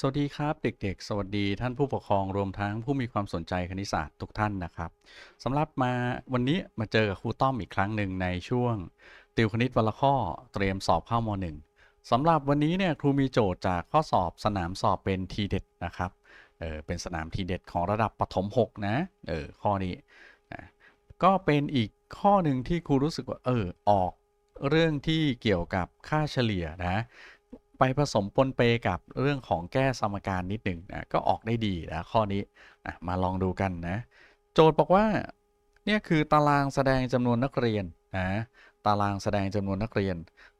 สวัสดีครับเด็กๆ สวัสดีท่านผู้ปกครองรวมทั้งผู้มีความสนใจคณิตศาสตร์ทุกท่านนะครับสำหรับมาวันนี้มาเจอกับครูต้อมอีกครั้งหนึ่งในช่วง ติวคณิตวันละข้อเตรียมสอบเข้าม .1 สำหรับวันนี้เนี่ยครูมีโจทย์จากข้อสอบสนามสอบเป็นทีเด็ดนะครับเออเป็นสนามทีเด็ดของระดับประถม6นะเออข้อนี้นะก็เป็นอีกข้อหนึ่งที่ครูรู้สึกว่าเออออกเรื่องที่เกี่ยวกับค่าเฉลี่ยนะ ไปผสมปนเปกับเรื่องของแก้สมการนิดหนึ่งนะก็ออกได้ดีนะข้อนี้นะมาลองดูกันนะโจทย์บอกว่าเนี่ยคือตารางแสดงจำนวนนักเรียนนะตารางแสดงจำนวนนักเรียน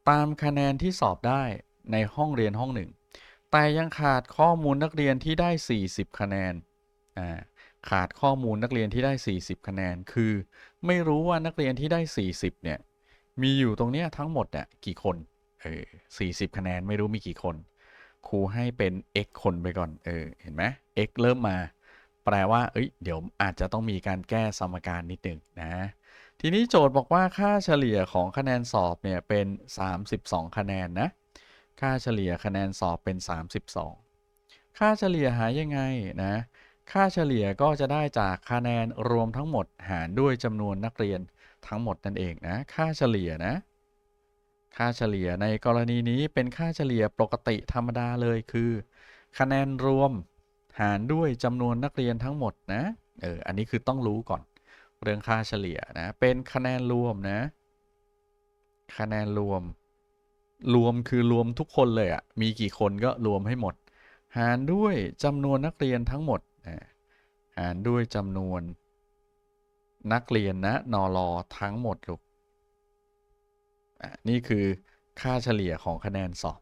ตามคะแนนที่สอบได้ในห้องเรียนห้องหนึ่งแต่ยังขาดข้อมูลนักเรียนที่ได้ 40 คะแนนอ่าขาดข้อมูลนักเรียนที่ได้ 40 คะแนน คือ ไม่รู้ว่านักเรียนที่ได้ 40 เนี่ย มีอยู่ตรงเนี้ยทั้งหมดเนี่ยกี่คน เออ40คะแนนไม่รู้มีกี่คน ครูให้เป็น x คนไปก่อน เออ เห็นไหม x เริ่มมา แปลว่า เอ้ย เดี๋ยวอาจจะต้องมีการแก้สมการนิดหนึ่งนะ ทีนี้โจทย์บอกว่าค่าเฉลี่ยของคะแนนสอบเนี่ยเป็น 32 คะแนนนะ ค่าเฉลี่ยคะแนนสอบเป็น 32 ค่าเฉลี่ยหายังไงนะ ค่าเฉลี่ยก็จะได้จากคะแนนรวมทั้งหมดหารด้วยจำนวนนักเรียนทั้งหมดนั่นเองนะ ค่าเฉลี่ยนะ ค่าเฉลี่ยในกรณีนี้เป็นค่าเฉลี่ยปกติธรรมดาเลยคือ คะแนนรวมหารด้วยจำนวนนักเรียนทั้งหมดนะเอออันนี้คือต้องรู้ก่อน เรื่องค่าเฉลี่ยนะเป็นคะแนนรวมนะ คะแนนรวม รวมคือรวมทุกคนเลยอะ่ะมีกี่คนก็รวมให้หมด หารด้วยจำนวนนักเรียนทั้งหมดนะหารด้วยจำนวนนักเรียนนะนอรอทั้งหมดลูก อะนี่คือค่าเฉลี่ยของคะแนนสอบ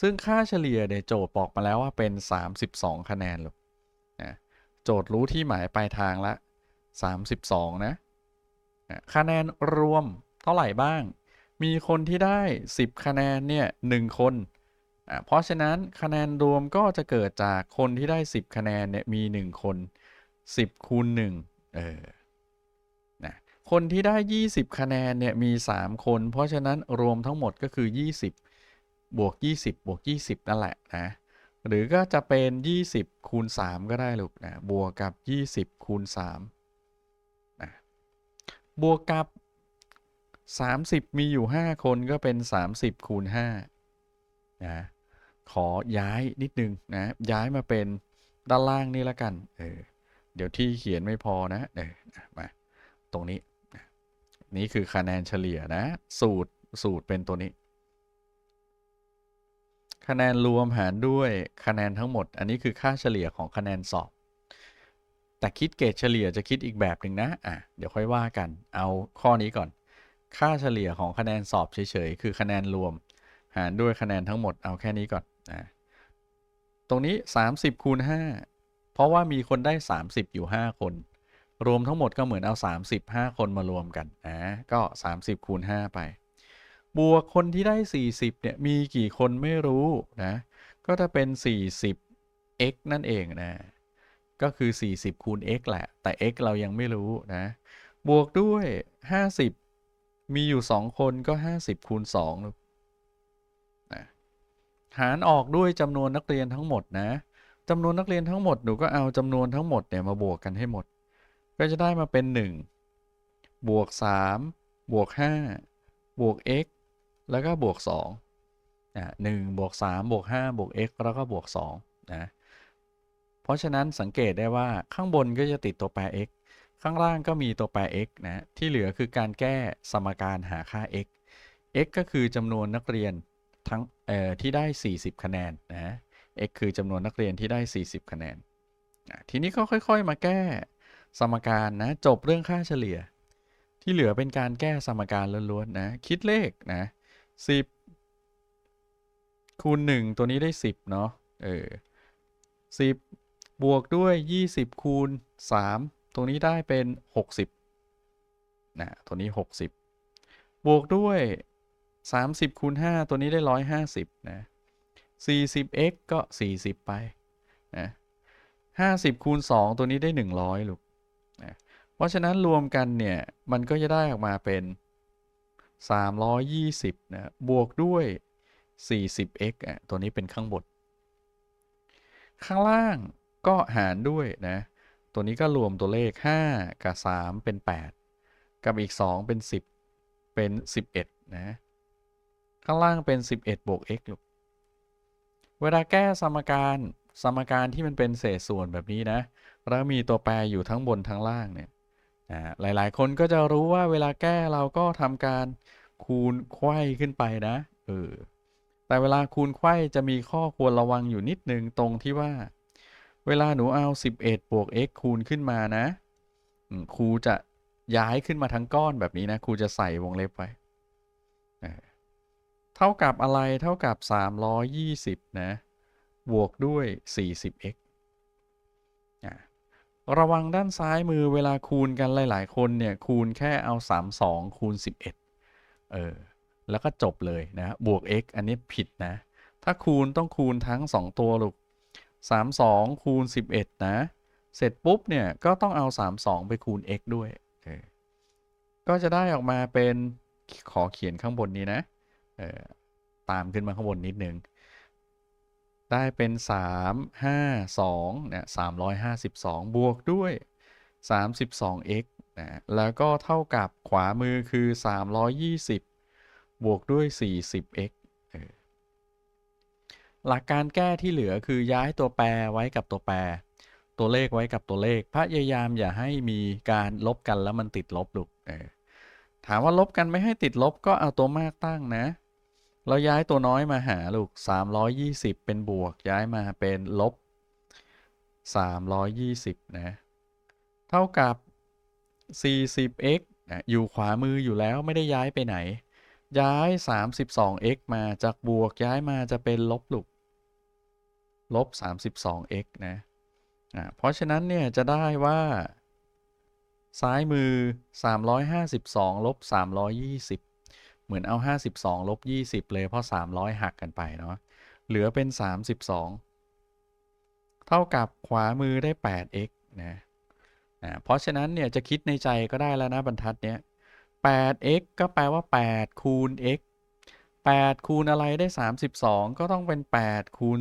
ซึ่งค่าเฉลี่ยเนี่ยโจทย์บอกมาแล้วว่าเป็น 32 คะแนนลูกนะโจทย์รู้ที่หมายปลายทางละ 32นะอะคะแนนรวมเท่าไหร่บ้าง มีคนที่ได้ 10 คะแนนเนี่ย1คนอะเพราะฉะนั้นคะแนนรวมก็จะเกิดจากคนที่ได้ 10 คะแนนเนี่ยมี 1 คน 10คูณ1เออ คนที่ได้ 20 คะแนนเนี่ยมี 3 คน เพราะฉะนั้นรวมทั้งหมดก็คือ 20 บวก 20 บวก 20 นั่นแหละนะ หรือก็จะเป็น 20 คูณ 3 ก็ได้ลูกนะ บวกกับ 20 คูณ3นะบวกกับ 30 มีอยู่ 5 คนก็เป็น 30 คูณ5นะขอย้ายนิดนึงนะ ย้ายมาเป็นด้านล่างนี่ละกัน เออ เดี๋ยวที่เขียนไม่พอนะ เออมา ตรงนี้ นี่คือคะแนนเฉลี่ยนะ สูตรสูตรเป็นตัวนี้ คะแนนรวมหารด้วยคะแนนทั้งหมด อันนี้คือค่าเฉลี่ยของคะแนนสอบ แต่คิดเกรดเฉลี่ยจะคิดอีกแบบหนึ่งนะอะเดี๋ยวค่อยว่ากัน เอาข้อนี้ก่อน ค่าเฉลี่ยของคะแนนสอบเฉยๆคือคะแนนรวม หารด้วยคะแนนทั้งหมดเอาแค่นี้ก่อนอะตรงนี้ 30คูณ5เพราะว่ามีคนได้ 30 อยู่ 5 คน รวมทั้งหมดก็เหมือนเอา 35 คนมารวมกันนะก็ 30 คูณ 5 ไป บวกคนที่ได้ 40 เนี่ย มีกี่คนไม่รู้นะ ก็จะเป็น 40 x นั่นเองนะ ก็คือ 40 คูณ x แหละ แต่ x เรายังไม่รู้นะ บวกด้วย 50 มีอยู่ 2 คนก็ 50 คูณ2นะหารออกด้วยจำนวนนักเรียนทั้งหมดนะจำนวนนักเรียนทั้งหมดหนูก็เอาจำนวนทั้งหมดเนี่ยมาบวกกันให้หมด ก็จะได้มาเป็น 1 บวก 3 บวก 5 บวก x แล้วก็บวก2อะ1บวก 3 บวก 5 บวก x แล้วก็บวก2นะเพราะฉะนั้นสังเกตได้ว่าข้างบนก็จะติดตัวแปร x ข้างล่างก็มีตัวแปร x นะที่เหลือคือการแก้สมการหาค่า x x ก็คือจำนวนนักเรียนทั้งเอ่อที่ได้ 40 คะแนนนะ x คือจำนวนนักเรียนที่ได้ 40 คะแนน ทีนี้ก็ค่อย ๆ มาแก้ สมการนะจบเรื่องค่าเฉลี่ย ที่เหลือเป็นการแก้สมการล้วนๆนะคิดเลขนะ10คูณ1ตัวนี้ได้ 10เนาะเออ10 บวกด้วย 20 คูณ 3 ตรงนี้ได้เป็น 60นะตัวนี้ 60 บวกด้วย 30 คูณ 5 ตัวนี้ได้ 150นะ 40x ก็ 40 ไปนะ50 คูณ 2 ตัวนี้ได้ 100ลูก เพราะฉะนั้นรวมกันเนี่ย มันก็จะได้ออกมาเป็น 320 นะ บวกด้วย 40x อะ ตัวนี้เป็นข้างบน ข้างล่างก็หารด้วยนะ ตัวนี้ก็รวมตัวเลข 5 กับ 3 เป็น 8 กับอีก 2 เป็น 10 เป็น 11 นะ ข้างล่างเป็น 11 บวก x ลูก เวลาแก้สมการสมการที่มันเป็นเศษส่วนแบบนี้นะ แล้วมีตัวแปรอยู่ทั้งบนทั้งล่างเนี่ย อ่าหลายๆ คนก็จะรู้ว่าเวลาแก้เราก็ทำการคูณไขว้ขึ้นไปนะเออแต่เวลาคูณไขว้จะมีข้อควรระวังอยู่นิดนึงตรงที่ว่า เวลาหนูเอา 11 บวก x คูณขึ้นมานะครูจะย้ายขึ้นมาทั้งก้อนแบบนี้นะครูจะใส่วงเล็บไว้เท่ากับอะไรเท่ากับ 320 นะ บวกด้วย 40x อะ ระวังด้านซ้ายมือเวลาคูณกันหลาย ๆ คนเนี่ยคูณแค่เอา 32 คูณ 11 เออ แล้วก็จบเลยนะบวก x อันนี้ผิดนะ ถ้าคูณต้องคูณทั้ง 2 ตัวลูก32 คูณ 11 นะ เสร็จปุ๊บเนี่ยก็ต้องเอา 32 ไปคูณ x ด้วย ก็จะได้ออกมาเป็นขอเขียนข้างบนนี้นะเออตามขึ้นมาข้างบนนิดนึง ได้เป็น 3 5 2เนี่ย352 บวกด้วย 32x นะแล้วก็เท่ากับขวามือคือ 320 บวกด้วย 40x หลักการแก้ที่เหลือคือย้ายตัวแปรไว้กับตัวแปร ตัวเลขไว้กับตัวเลข พยายามอย่าให้มีการลบกันแล้วมันติดลบลูกเออถามว่าลบกันไม่ให้ติดลบก็เอาตัวมากตั้งนะ เราย้ายตัวน้อยมาหาลูก 320 เป็นบวกย้ายมาเป็นลบ 320 นะ เท่ากับ 40x นะอยู่ขวามืออยู่แล้วไม่ได้ย้ายไปไหน ย้าย 32x มาจากบวกย้ายมาจะเป็นลบลูกลบ 32x นะอ่าเพราะฉะนั้นเนี่ยจะได้ว่า ซ้ายมือ 352 ลบ 320 เหมือนเอา 52ลบ20 เลย เพราะ 300 หักกันไปเนาะเหลือเป็น 32 เท่ากับขวามือได้ 8x นะอ่าเพราะฉะนั้นเนี่ยจะคิดในใจก็ได้แล้วนะบรรทัดเนี้ย 8x ก็แปลว่า 8 คูณ x 8 คูณอะไรได้ 32 ก็ต้องเป็น 8 คูณ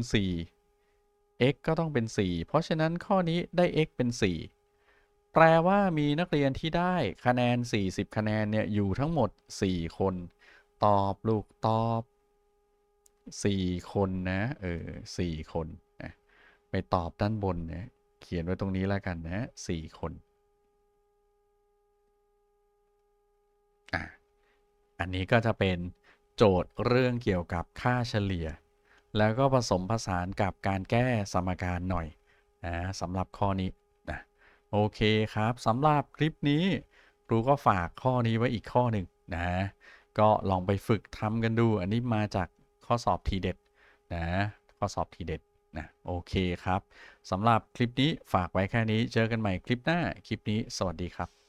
4 x ก็ต้องเป็น 4 เพราะฉะนั้นข้อนี้ได้ x เป็น 4 แปลว่ามีนักเรียนที่ได้คะแนน 40 คะแนนเนี่ยอยู่ทั้งหมด 4 คน ตอบลูกตอบ 4 คนนะเออ4คนนะไปตอบด้านบนนะเขียนไว้ตรงนี้แล้วกันนะ4คนอะอันนี้ก็จะเป็นโจทย์เรื่องเกี่ยวกับค่าเฉลี่ย แล้วก็ผสมผสานกับการแก้สมการหน่อยนะสำหรับข้อนี้ โอเคครับสำหรับคลิปนี้ครูก็ฝากข้อนี้ไว้อีกข้อหนึ่งนะก็ลองไปฝึกทำกันดู อันนี้มาจากข้อสอบทีเด็ดนะข้อสอบทีเด็ดนะโอเคครับสำหรับคลิปนี้ฝากไว้แค่นี้เจอกันใหม่คลิปหน้าคลิปนี้สวัสดีครับ